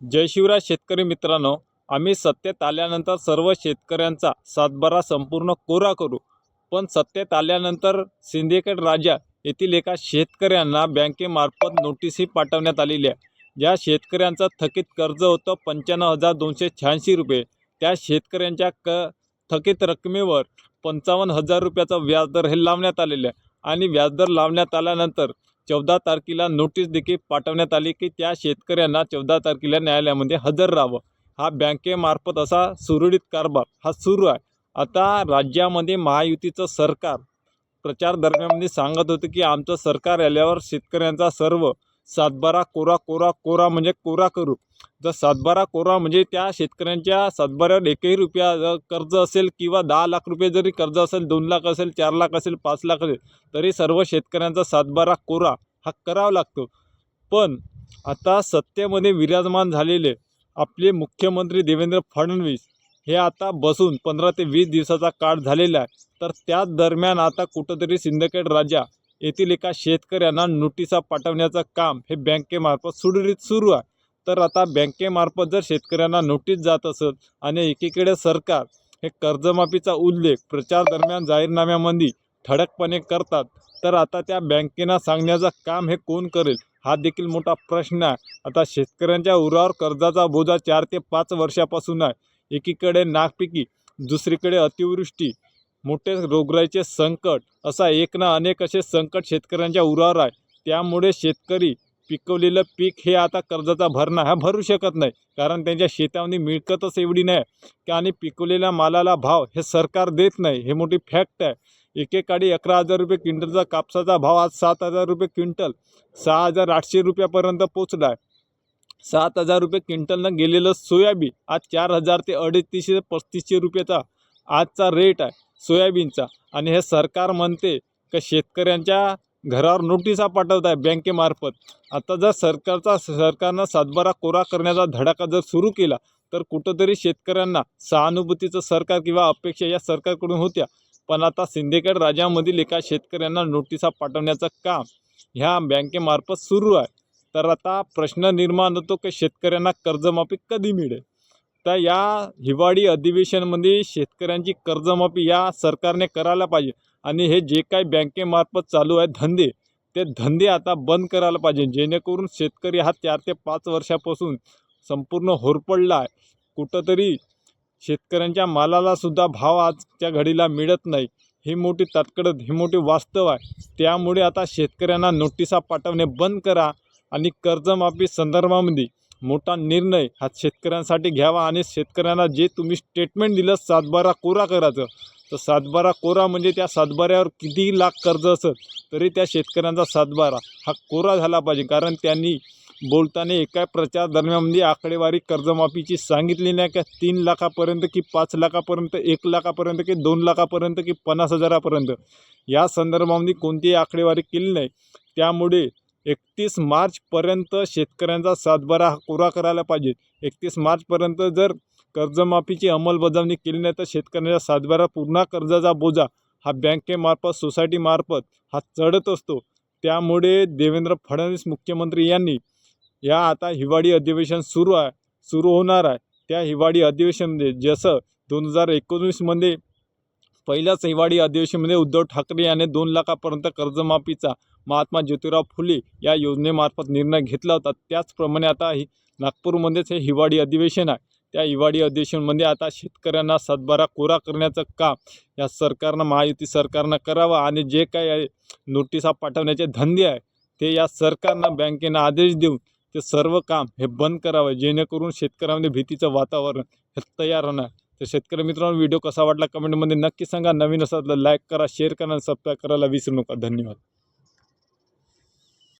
जय शिवराज शेतकरी मित्रांनो आम्ही सत्तेत आल्यानंतर सर्व शेतकऱ्यांचा सातबारा संपूर्ण कोरा करू. पण सत्तेत आल्यानंतर सिंदखेड राजा येथील एका शेतकऱ्यांना बँकेमार्फत नोटीसही पाठवण्यात आलेली आहे. ज्या शेतकऱ्यांचं थकीत कर्ज होतं पंच्याण्णव हजार दोनशे शहाऐंशी रुपये. त्या शेतकऱ्यांच्या क थकीत रकमेवर पंचावन्न हजार रुपयाचा व्याजदर हे लावण्यात आलेलं आहे. आणि व्याजदर लावण्यात आल्यानंतर चौदा तारखेला नोटीस देखील पाठवण्यात आली की त्या शेतकऱ्यांना चौदा तारखेला न्यायालयामध्ये हजर राहावं. हा बँकेमार्फत असा सुरळीत कारभार हा सुरू आहे. आता राज्यामध्ये महायुतीचं सरकार प्रचार दरम्यानमध्ये सांगत होतं की आमचं सरकार आल्यावर शेतकऱ्यांचा सर्व सातबारा कोरा कोरा कोरा म्हणजे कोरा करू. जर सातबारा कोरा म्हणजे त्या शेतकऱ्यांच्या सातबाऱ्यावर एकही रुपया कर्ज असेल किंवा दहा लाख रुपये जरी कर्ज असेल दोन लाख असेल चार लाख असेल पाच लाख असेल तरी सर्व शेतकऱ्यांचा सातबारा कोरा हा करावा लागतो. पण आता सत्तेमध्ये विराजमान झालेले आपले मुख्यमंत्री देवेंद्र फडणवीस हे आता बसून पंधरा ते वीस दिवसाचा काळ झालेला आहे. तर त्याच दरम्यान आता कुठंतरी सिंदखेड राजा येथील एका शेतकऱ्यांना नोटिसा पाठवण्याचं काम हे बँकेमार्फत सुरळीत सुरू आहे. तर आता बँकेमार्फत जर शेतकऱ्यांना नोटीस जात असेल आणि एकीकडे सरकार हे कर्जमाफीचा उल्लेख प्रचार दरम्यान जाहीरनाम्यामध्ये ठळकपणे करतात तर आता त्या बँकेना सांगण्याचं काम हे कोण करेल? हा देखील मोठा प्रश्न आहे. आता शेतकऱ्यांच्या उरावर कर्जाचा बोजा चार ते पाच वर्षापासून आहे. एकीकडे नागपिकी दुसरीकडे अतिवृष्टी मोठे रोगराईचे संकट असा एक ना अनेक असे संकट शेतकऱ्यांच्या उरावर आहे. त्यामुळे शेतकरी पिकवलेलं पीक हे आता कर्जाचा भरणा हा भरू शकत नाही. कारण त्यांच्या शेतामध्ये मिळकतच एवढी नाही. की आणि पिकवलेल्या मालाला भाव हे सरकार देत नाही. हे मोठी फॅक्ट आहे. एकेकाळी अकरा हजार रुपये क्विंटलचा कापसाचा भाव आज सात हजार रुपये क्विंटल सहा हजार आठशे रुपयापर्यंत पोचला आहे. सात हजार रुपये क्विंटलनं गेलेलं सोयाबीन आज चार हजार ते अडतीसशे पस्तीसशे रुपयाचा आजचा रेट आहे. सोयाबीनचा. आणि हे सरकार म्हणते का शेतकऱ्यांच्या घरावर नोटिसा पाठवत आहे बँकेमार्फत. आता जर सरकारचा सरकारनं सातबारा कोरा करण्याचा धडाका जर सुरू केला तर कुठंतरी शेतकऱ्यांना सहानुभूतीचं सरकार किंवा अपेक्षा या सरकारकडून होत्या. पण आता सिंदखेड राज्यामधील एका शेतकऱ्यांना नोटिसा पाठवण्याचं काम ह्या बँकेमार्फत सुरू आहे. तर आता प्रश्न निर्माण होतो की शेतकऱ्यांना कर्जमाफी कधी मिळेल? तर या हिवाळी अधिवेशनमध्ये शेतकऱ्यांची कर्जमाफी या सरकारने करायला पाहिजे. आणि हे जे काही बँकेमार्फत चालू आहे धंदे ते धंदे आता बंद करायला पाहिजे. जेणेकरून शेतकरी हा चार ते पाच वर्षापासून संपूर्ण होरपडला आहे. कुठंतरी शेतकऱ्यांच्या मालालासुद्धा भाव आजच्या घडीला मिळत नाही. ही मोठी तात्कडत ही मोठी वास्तव आहे. त्यामुळे आता शेतकऱ्यांना नोटिसा पाठवणे बंद करा आणि कर्जमाफी संदर्भामध्ये मोठा निर्णय हा शेतकऱ्यांसाठी घ्यावा आणि शेतकऱ्यांना जे तुम्ही स्टेटमेंट दिलं सातबारा कोरा करायचं. तर सातबारा कोरा म्हणजे त्या सातबाऱ्यावर कितीही लाख कर्ज असेल तरी त्या शेतकऱ्यांचा सातबारा हा कोरा झाला पाहिजे. कारण त्यांनी बोलताना एका प्रचार दरम्यानमध्ये आकडेवारी कर्जमाफीची सांगितली नाही का? तीन लाखापर्यंत की पाच लाखापर्यंत एक लाखापर्यंत की दोन लाखापर्यंत की पन्नास हजारापर्यंत. या संदर्भामध्ये कोणतीही आकडेवारी केली नाही. त्यामुळे एकतीस मार्चपर्यंत शेतकऱ्यांचा सातबारा हा कोरा करायला पाहिजे. एकतीस मार्चपर्यंत जर कर्जमाफीची अंमलबजावणी केली नाही तर शेतकऱ्यांचा सातबारा पूर्ण कर्जाचा बोजा हा बँकेमार्फत सोसायटीमार्फत हा चढत असतो. त्यामुळे देवेंद्र फडणवीस मुख्यमंत्री यांनी या आता हिवाळी अधिवेशन सुरू आहे सुरू होणार आहे. त्या हिवाळी अधिवेशनमध्ये जसं दोन हजार एकोणवीसमध्ये पहिल्याच हिवाळी अधिवेशनमध्ये उद्धव ठाकरे याने दोन लाखापर्यंत कर्जमाफीचा महात्मा ज्योतिराव फुले या योजनेमार्फत निर्णय घेतला होता. त्याचप्रमाणे आता ही नागपूरमध्येच हे हिवाळी अधिवेशन आहे. त्या हिवाळी अधिवेशनमध्ये आता शेतकऱ्यांना सातबारा कोरा करण्याचं काम या सरकारनं महायुती सरकारनं करावं आणि जे काही नोटिसा पाठवण्याचे धंदे आहे ते या सरकारनं बँकेनं आदेश देऊन ते सर्व काम हे बंद करावं जेणेकरून शेतकऱ्यामध्ये भीतीचं वातावरण हे तयार होणार. तर शेतकरी मित्रांनो व्हिडिओ कसा वाटला कमेंटमध्ये नक्की सांगा. नवीन असं लाईक करा शेअर करा आणि सबस्क्राईब करायला विसरू नका. धन्यवाद.